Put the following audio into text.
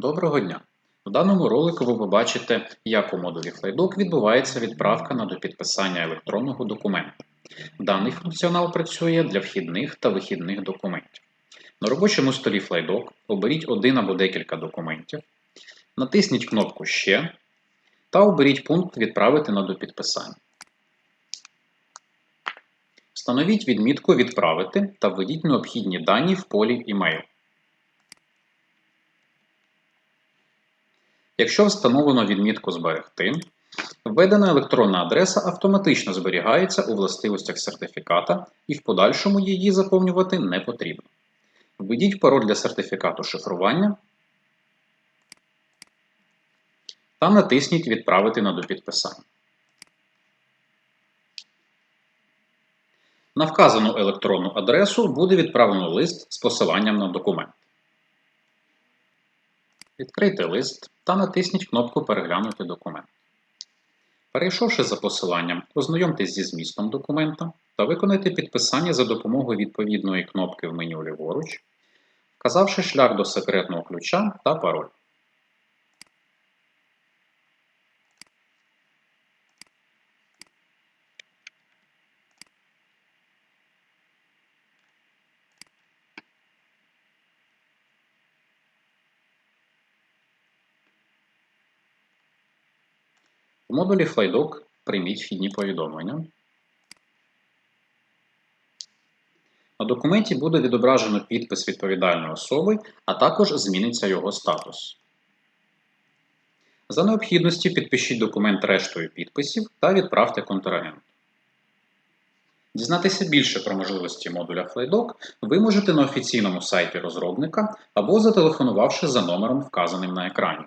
Доброго дня! В даному ролику ви побачите, як у модулі FlyDoc відбувається відправка на допідписання електронного документа. Даний функціонал працює для вхідних та вихідних документів. На робочому столі FlyDoc оберіть один або декілька документів, натисніть кнопку Ще та оберіть пункт Відправити на допідписання. Встановіть відмітку Відправити та введіть необхідні дані в полі «Імейл». Якщо встановлено відмітку Зберегти, введена електронна адреса автоматично зберігається у властивостях сертифіката і в подальшому її заповнювати не потрібно. Введіть пароль для сертифікату шифрування та натисніть Відправити на допідписання. На вказану електронну адресу буде відправлено лист з посиланням на документ. Відкрийте лист та натисніть кнопку Переглянути документ. Перейшовши за посиланням, ознайомтесь зі змістом документа та виконайте підписання за допомогою відповідної кнопки в меню ліворуч, вказавши шлях до секретного ключа та пароль. В модулі FlyDoc прийміть вхідні повідомлення. На документі буде відображено підпис відповідальної особи, а також зміниться його статус. За необхідності підпишіть документ рештою підписів та відправте контрагенту. Дізнатися більше про можливості модуля FlyDoc ви можете на офіційному сайті розробника або зателефонувавши за номером, вказаним на екрані.